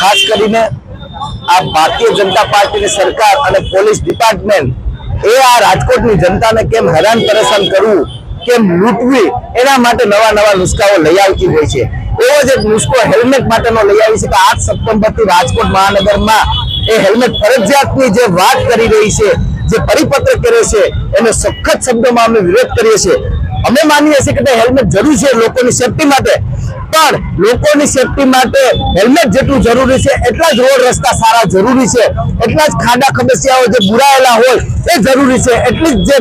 ખાસ કરીને આ ભારતીય જનતા પાર્ટીની સરકાર અને પોલીસ ડિપાર્ટમેન્ટ એ આ રાજકોટની જનતાને કેમ હેરાન પરેશાન કરવું, કેમ લૂંટવી, એના માટે નવા નવા નુસ્ખાઓ લઈ આવતી હોય છે. એવો જ એક નુસ્ખો હેલ્મેટ માટેનો લઈ આવી છે કે આઠ સપ્ટેમ્બરથી રાજકોટ મહાનગરમાં એ હેલ્મેટ ફરજિયાતની જે વાત કરી રહી છે, જે પરિપત્ર કરે છે, એનો સખત શબ્દોમાં અમે વિરોધ કરીએ છીએ. અમે માનીએ છીએ કે હેલ્મેટ જરૂર છે લોકોની સેફટી માટે પણ લોકોની સેફટી માટે હેલ્મેટ જેટલું જરૂરી છે, એટલા જ રોડ રસ્તા સારા જરૂરી છે. એટલા જ ખાડા ખબસિયાઓ જે બુરાયેલા હોય એ જરૂરી છે. એટલી જ જે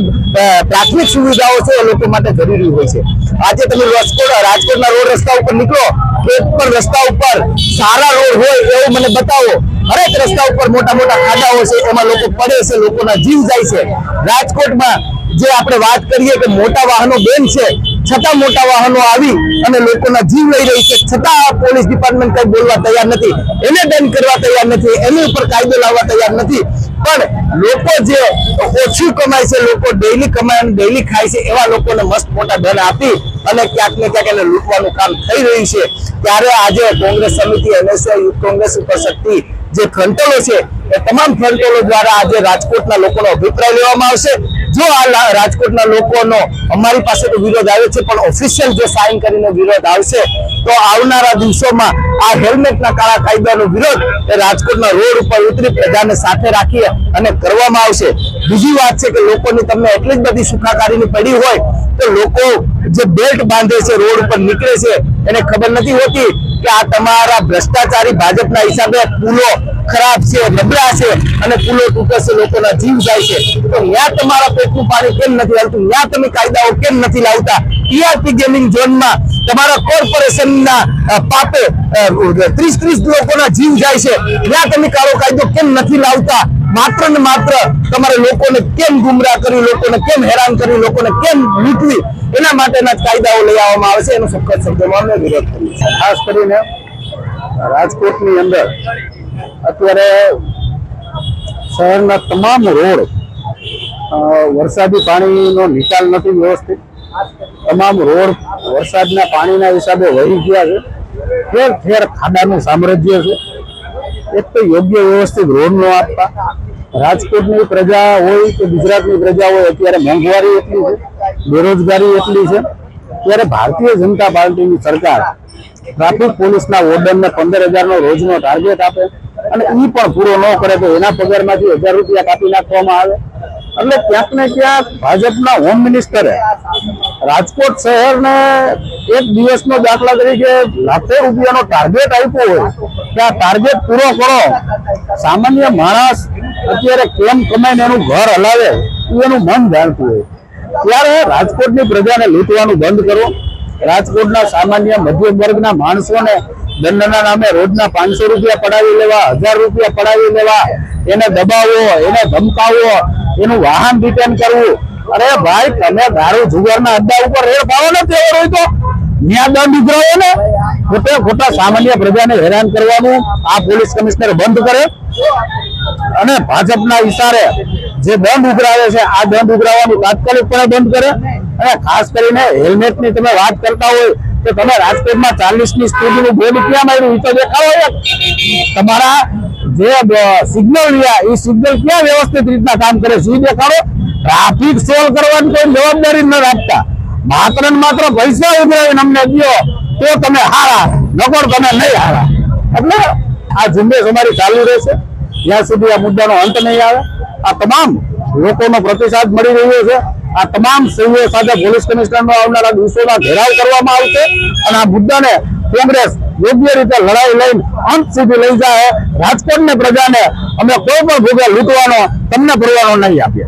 પ્રાથમિક સુવિધાઓ છે એ લોકો માટે જરૂરી હોય છે. આજે તમે રાજકોટ, રાજકોટના રોડ રસ્તા ઉપર નીકળો એક પણ રસ્તા ઉપર સારા રોડ હોય એવું મને બતાવો. હરેક રસ્તા ઉપર મોટા મોટા ખાડાઓ છે, એમાં લોકો પડે છે, લોકોના જીવ જાય છે. રાજકોટમાં જે આપણે વાત કરીએ કે મોટા વાહનો બેન છે છતાં મોટા વાહનો આવી અને લોકોના જીવ લઈ રહી છે. છતાં પોલીસ ડિપાર્ટમેન્ટ કઈ બોલવા તૈયાર નથી. એને બેન કરવા તૈયાર નથી. એની ઉપર કાયદો લાવવા તૈયાર નથી. પણ લોકો જે ઓછું કમાય છે, લોકો ડેઈલી કમાય અને ડેઈલી ખાય છે, એવા લોકોને મસ્ત મોટા ધન આપી અને ક્યાંક ને ક્યાંક એને લૂંટવાનું કામ થઈ રહ્યું છે. ત્યારે આજે કોંગ્રેસ સમિતિ, એનએસએ કોંગ્રેસ ઉપર શક્તિ જે ફ્રન્ટલો છે, એ તમામ ફ્રન્ટલો દ્વારા આજે રાજકોટના લોકોનો અભિપ્રાય લેવામાં આવશે. જો આ રાજકોટના લોકોનો અમારી પાસે તો વિરોધ આવે છે, પણ ઓફિશિયલ જો સાઇન કરીને વિરોધ આવશે, તો આવનારા દિવસોમાં આ હેલ્મેટના કાળા કાયદાનો વિરોધ એ રાજકોટના રોડ ઉપર ઉતરી પ્રજાને સાથે રાખી અને કરવામાં આવશે. બીજી વાત છે કે લોકોની તમને એટલી જ બધી સુખાકારીની પડી હોય, તો લોકો જે બેલ્ટ બાંધે છે, રોડ ઉપર નીકળે છે એને ખબર નથી હોતી કે આ તમારા ભ્રષ્ટાચારી ભાજપના હિસાબે પુલો ખરાબ છે નબળા છે અને પુલો તૂટે છે લોકોના જીવ જાય છે. તો ત્યાં તમારા પેટનું પાણી કેમ નથી હાલતું? ત્યાં તમે કાયદાઓ કેમ નથી લાવતા? ટીઆરપી ગેમિંગ ઝોનમાં તમારા કોર્પોરેશનના પાપે ત્રીસ ત્રીસ લોકોના જીવ જાય છે. ત્યાં તમે કાળો કાયદો કેમ નથી લાવતા? માત્ર ને માત્ર તમારે લોકોને કેમ ગુમરાહ કરી લોકોને કેમ હેરાન કરી લોકોને કેમ લૂંટવી? એના માટેના કાયદાઓ લઈ આવવામાં આવે છે. એનો સખત શબ્દોમાં અમે વિરોધ કરીએ ખાસ કરીને રાજકોટની અંદર અત્યારે શહેરના તમામ રોડ વરસાદી પાણીનો નિકાલ નથી વ્યવસ્થિત. તમામ રોડ વરસાદના પાણીના હિસાબે વહી ગયા છે. ઠેર ઠેર ખાડાનું સામ્રાજ્ય છે. એક તો યોગ્ય વ્યવસ્થિત રોડ ન આપતા. રાજકોટની પ્રજા હોય કે ગુજરાતની પ્રજા હોય, અત્યારે મોંઘવારી એટલી છે, બેરોજગારી એટલી છે. ત્યારે ભારતીય જનતા પાર્ટીની સરકાર ટ્રાફિક પોલીસના વોર્ડનને પંદર હજારનો રોજનો ટાર્ગેટ આપે અને એ પણ પૂરો ન કરે તો એના પગારમાંથી હજાર રૂપિયા કાપી નાખવામાં આવે. એટલે ક્યાંક ને ક્યાંક ભાજપના હોમ મિનિસ્ટરે રાજકોટ શહેરને એક દિવસનો દાખલા તરીકે લાખો રૂપિયાનો ટાર્ગેટ આપ્યો હોય કે આ ટાર્ગેટ પૂરો કરો. સામાન્ય માણસ અત્યારે કેમ કમાઈને એનું ઘર હલાવે એનું મન જાણતું હોય. ત્યારે રાજકોટની પ્રજાને લૂંટવાનું બંધ કરો. રાજકોટના સામાન્ય મધ્યમ વર્ગના માણસોને દંડના નામે રોજના પાંચસો રૂપિયા પડાવી લેવા, હજાર રૂપિયા પડાવી લેવા. એને દબાવો, એને ધમકાવો એનું વાહન રિટર્ન કરવું. અરે ભાઈ, તમે દારૂ જુગારના અડ્ડા ઉપર રેડ પાડો ને તેવો હોય તો? ન્યા દંડ ઉઘરાવો ને. ખોટે ખોટા સામાન્ય પ્રજાને હેરાન કરવાનું આ પોલીસ કમિશનર બંધ કરે. અને ભાજપના ઈશારે જે દંડ ઉઘરાવે છે, આ દંડ ઉઘરાવવાનું તાત્કાલિકપણે બંધ કરે. અને ખાસ કરીને હેલ્મેટની તમે વાત કરતા હોય તો તમે રાજકોટમાં ચાલીસની સ્પીડનું બોર્ડ ક્યાં માર્યું? એ તો દેખાડો તમારા જે સિગ્નલ રહ્યા, એ સિગ્નલ ક્યાં વ્યવસ્થિત રીતના કામ કરે છે, એ દેખાડો. ટ્રાફિક સોલ્વ કરવાની કોઈ જવાબદારી ન રાખતા. માત્ર ને માત્ર પૈસા ઉઘરાવીને અમને દો તો તમે હારા, નકોર તમે નહીં હારા. એટલે આ ઝુંબેશ અમારી ચાલુ રહેશે. જ્યાં સુધી આ મુદ્દાનો અંત નહીં આવે. આ તમામ લોકોનો પ્રતિસાદ મળી રહ્યો છે. આ તમામ સહીઓ સાથે પોલીસ કમિશનરનો આવનારા દિવસોમાં ઘેરાવ કરવામાં આવશે. અને આ મુદ્દાને કોંગ્રેસ યોગ્ય રીતે લડાઈ લઈને અંત સુધી લઈ જાય. રાજકોટની પ્રજાને અમે કોઈ પણ ભોગે લૂંટવાનો, તમને પરવાનો નહીં આપીએ.